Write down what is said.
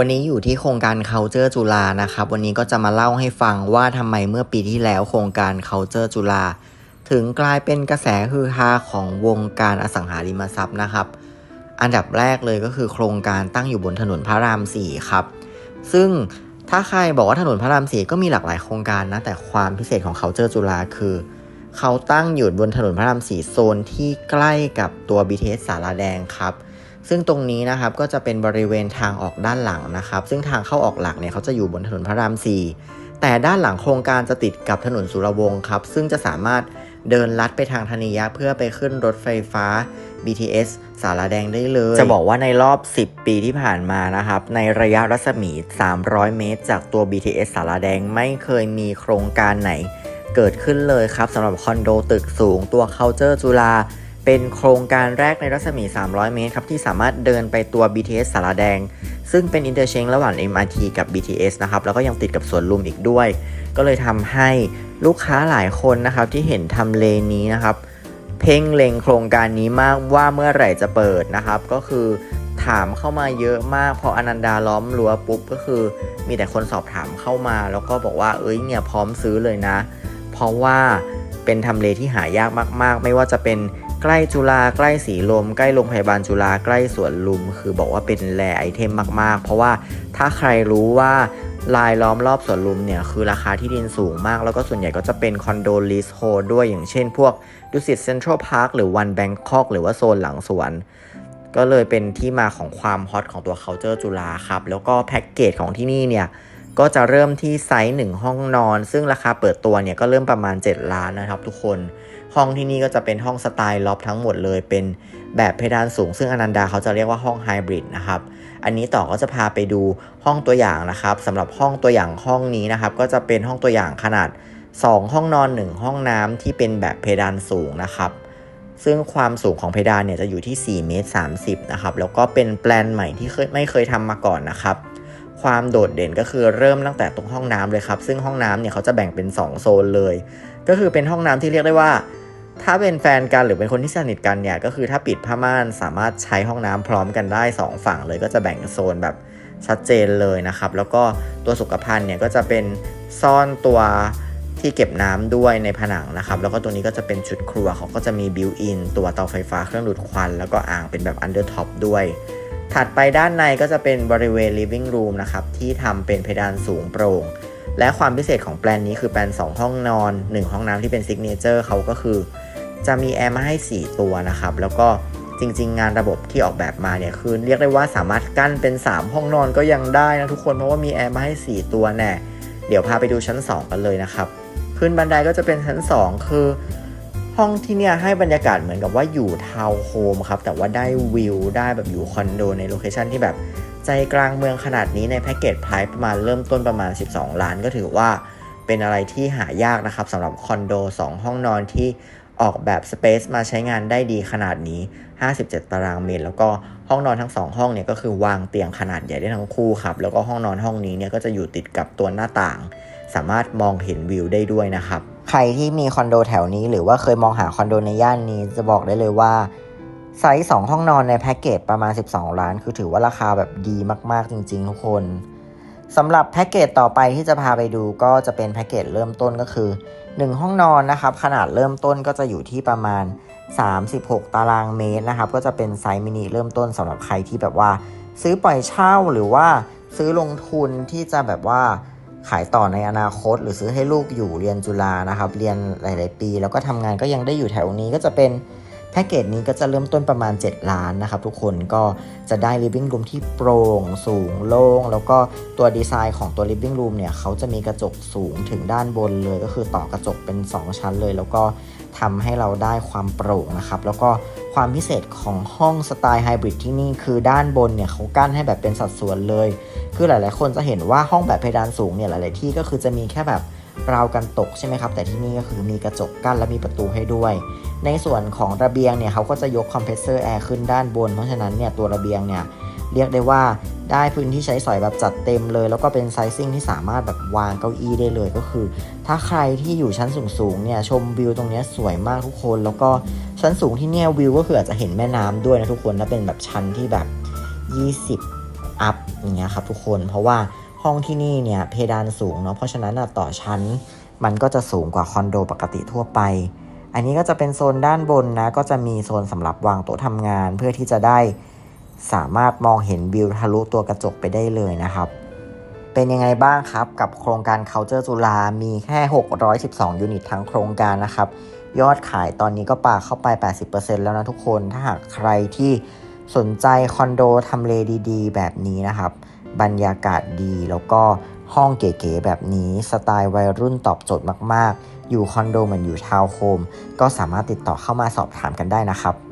วันนี้อยู่ที่โครงการ Culture จุฬานะครับ วันนี้ก็จะมาเล่าให้ฟังว่าทำไมเมื่อปีที่แล้วโครงการ Culture จุฬาถึงกลายเป็นกระแสฮือฮาของวงการอสังหาริมทรัพย์นะครับ อันดับแรกเลยก็คือโครงการตั้งอยู่บนถนนพระราม4ครับ ซึ่งถ้าใครบอกว่าถนนพระราม4ก็มีหลากหลายโครงการนะ แต่ความพิเศษของ Culture จุฬาคือ เขาตั้งอยู่บนถนนพระราม4โซนที่ใกล้กับตัว BTS สาราแดงครับ ซึ่งตรงนี้นะครับก็จะเป็นบริเวณทางออกด้านหลังนะครับ ซึ่งทางเข้าออกหลักเนี่ยเขาจะอยู่บนถนนพระราม4แต่ด้านหลังโครงการจะติดกับถนนสุรวงศ์ครับ ซึ่งจะสามารถเดินลัดไปทางธนิยะเพื่อไปขึ้นรถไฟฟ้า BTS สารแดงได้เลย จะบอกว่าในรอบ 10 ปีที่ผ่านมานะครับ ในระยะรัศมี 300 เมตร จากตัว BTS สารแดงไม่เคยมีโครงการไหน เกิดขึ้นเลยครับสำหรับคอนโดตึกสูงตัว Culture จุฬา เป็นโครงการแรกในรัศมี 300 เมตรครับ ที่สามารถเดินไปตัว BTS สารแดง ซึ่งเป็นอินเตอร์เชงระหว่าง MRT กับ BTS นะครับ แล้วก็ยังติดกับสวนลุมอีกด้วย ก็เลยทำให้ลูกค้าหลายคนนะครับ ที่เห็นทำเลนี้นะครับ เพ่งเล็งโครงการนี้มากว่าเมื่อไหร่จะเปิดนะครับ ก็คือถามเข้ามาเยอะมากพออนันดาล้อมรั้วปุ๊บก็คือ มีแต่คนสอบถามเข้ามา แล้วก็บอกว่าเอ้ยเนี่ยพร้อมซื้อเลยนะ เพราะว่าเป็นทำเลที่หายากมาก ๆ ไม่ว่าจะเป็น ใกล้จุฬาใกล้สีลม ใกล้โรงพยาบาลจุฬาใกล้สวนลุม คือบอกว่าเป็นแหล่ไอเทมมาก ๆ เพราะว่าถ้าใครรู้ว่าลายล้อมรอบสวนลุมเนี่ยคือราคาที่ดินสูงมาก แล้วก็ส่วนใหญ่ก็จะเป็นคอนโดลิสโฮด้วยอย่างเช่นพวกดุสิตเซ็นทรัลพาร์คหรือวันแบงคอกหรือว่าโซนหลังสวน ก็เลยเป็นที่มาของความฮอตของตัว Culture จุฬาครับ แล้วก็แพ็กเกจของที่นี่เนี่ย ก็จะเริ่มที่ไซส์1ห้องนอน ซึ่งราคาเปิดตัวเนี่ยก็เริ่มประมาณ 7 ล้านนะครับทุกคน ห้องที่นี่ก็จะเป็นห้องสไตล์ล็อบทั้งหมดเลย เป็นแบบเพดานสูง ซึ่งอนันดาเขาจะเรียกว่าห้องไฮบริดนะครับอันนี้ต่อก็จะพาไปดูห้องตัวอย่างนะครับสำหรับห้องตัวอย่างห้องนี้นะครับก็จะเป็นห้องตัวอย่างขนาด 2 ห้องนอน 1 ห้องน้ำที่เป็นแบบเพดานสูงนะครับซึ่งความสูงของเพดานเนี่ยจะอยู่ที่4เมตร30นะครับแล้วก็เป็นแปลนใหม่ที่ไม่เคยทำมาก่อนนะครับ ความโดดเด่นก็คือเริ่มตั้งแต่ตรงห้องน้ำเลยครับ ซึ่งห้องน้ำเนี่ยเขาจะแบ่งเป็น 2 โซนเลย ก็คือเป็นห้องน้ำที่เรียกได้ว่า ถ้าเป็นแฟนกันหรือเป็นคนที่สนิทกันเนี่ยก็คือถ้าปิดผ้าม่านสามารถใช้ห้องน้ำพร้อมกันได้ 2 ฝั่งเลยก็จะแบ่งโซนแบบชัดเจนเลยนะครับ แล้วก็ตัวสุขภัณฑ์เนี่ยก็จะเป็นซ่อนตัวที่เก็บน้ำด้วยในผนังนะครับ แล้วก็ตัวนี้ก็จะเป็นชุดครัวเขาก็จะมีบิวอินตัวเตาไฟฟ้าเครื่องดูดควัน แล้วก็อ่างเป็นแบบอันเดอร์ท็อปด้วย ถัดไปด้านในก็จะเป็นบริเวณ living room นะครับ ที่ทำเป็นเพดานสูงโปร่ง และความพิเศษของแปลนนี้คือแปลน 2 ห้องนอน 1 ห้องน้ำที่เป็นซิกเนเจอร์เขาก็คือ จะมีแอร์มาให้ 4 ตัวนะครับ แล้วก็จริง ๆ งานระบบที่ออกแบบมาเนี่ยคือ เรียกได้ว่าสามารถกั้นเป็น 3 ห้องนอนก็ยังได้นะทุกคนเพราะว่ามีแอร์มาให้ 4 ตัวแน่เดี๋ยวพาไปดูชั้น 2 กันเลยนะครับ ขึ้นบันไดก็จะเป็นชั้น 2 คือ ห้องที่เนี่ยให้บรรยากาศเหมือนกับว่าอยู่ทาวน์โฮมครับแต่ว่าได้วิวได้แบบอยู่คอนโดในโลเคชันที่แบบใจกลางเมืองขนาดนี้ในแพ็กเกจไพร์ประมาณเริ่มต้นประมาณ 12 ล้านก็ถือว่าเป็นอะไรที่หายากนะครับสำหรับคอนโด 2 ห้องนอนที่ออกแบบสเปซมาใช้งานได้ดีขนาดนี้ 57 ตารางเมตร แล้วก็ห้องนอนทั้ง 2 ห้องเนี่ยก็คือวางเตียงขนาดใหญ่ได้ทั้งคู่ครับ แล้วก็ห้องนอนห้องนี้เนี่ยก็จะอยู่ติดกับตัวหน้าต่าง สามารถมองเห็นวิวได้ด้วยนะครับ ใครที่มีคอนโดแถวนี้ หรือว่าเคยมองหาคอนโดในย่านนี้จะบอกได้เลยว่าไซส์2ห้องนอนในแพ็กเกจประมาณ 12 ล้าน คือถือว่าราคาแบบดีมาก ๆ จริง ๆ ทุกคนสำหรับแพ็กเกจต่อไปที่จะพาไปดูก็จะเป็นแพ็กเกจเริ่มต้นก็คือ 1 ห้องนอนนะครับ ขนาดเริ่มต้นก็จะอยู่ที่ประมาณ 36 ตารางเมตรนะครับ ก็จะเป็นไซส์มินิเริ่มต้นสำหรับใครที่แบบว่า ซื้อปล่อยเช่าหรือว่าซื้อลงทุนที่จะแบบว่า ขายต่อในอนาคต หรือซื้อให้ลูกอยู่เรียนจุฬานะครับ เรียนหลาย ๆ ปี แล้วก็ทำงานก็ยังได้อยู่แถวนี้ก็จะเป็นแพ็กเกจนี้ก็จะเริ่มต้นประมาณ 7 ล้านนะครับทุกคนก็จะได้ living room ที่โปร่งสูงโล่ง แล้วก็ตัวดีไซน์ของตัว living room เนี่ยเขาจะมีกระจกสูงถึงด้านบนเลย ก็คือต่อกระจกเป็น 2 ชั้นเลย แล้วก็ทำให้เราได้ความโปร่งนะครับ แล้วก็ ความพิเศษของห้องสไตล์ไฮบริดที่นี่คือด้านบนเนี่ยเขากั้นให้แบบเป็นสัดส่วนเลย คือหลาย ๆ คนจะเห็นว่าห้องแบบเพดานสูงเนี่ยหลาย ๆ ที่ก็คือจะมีแค่แบบราวกันตกใช่ไหมครับ แต่ที่นี่ก็คือมีกระจกกั้นและมีประตูให้ด้วย ในส่วนของระเบียงเนี่ยเขาก็จะยกคอมเพรสเซอร์แอร์ขึ้นด้านบน เพราะฉะนั้นเนี่ยตัวระเบียงเนี่ยเรียกได้ว่าได้พื้นที่ใช้สอยแบบจัดเต็มเลย แล้วก็เป็นไซซิ่งที่สามารถแบบวางเก้าอี้ได้เลยก็คือ ถ้าใครที่อยู่ชั้นสูงๆเนี่ยชมวิวตรงนี้สวยมากทุกคน แล้วก็ ชั้นสูงที่เนี่ยวิวก็คืออาจจะเห็นแม่น้ำด้วยนะทุกคนและเป็นแบบชั้นที่แบบ 20 อัพอย่างเงี้ยครับทุกคนเพราะว่าห้องที่นี่เนี่ยเพดานสูงเนาะเพราะฉะนั้นต่อชั้นมันก็จะสูงกว่าคอนโดปกติทั่วไป อันนี้ก็จะเป็นโซนด้านบนนะก็จะมีโซนสำหรับวางโต๊ะทำงาน เพื่อที่จะได้สามารถมองเห็นวิวทะลุตัวกระจกไปได้เลยนะครับ เป็นยังไงบ้างครับกับโครงการ Culture จุฬามีแค่ 612 ยูนิตทั้งโครงการนะครับ ยอดขายตอนนี้ก็ปาเข้าไป 80%แล้วนะทุกคน ถ้าหากใครที่สนใจคอนโดทำเลดีๆ แบบนี้นะครับ บรรยากาศดีแล้วก็ห้องเก๋ๆแบบนี้สไตล์วัยรุ่นตอบโจทย์มากๆ อยู่คอนโดเหมือนอยู่ทาวน์โฮมก็สามารถติดต่อเข้ามาสอบถามกันได้นะครับ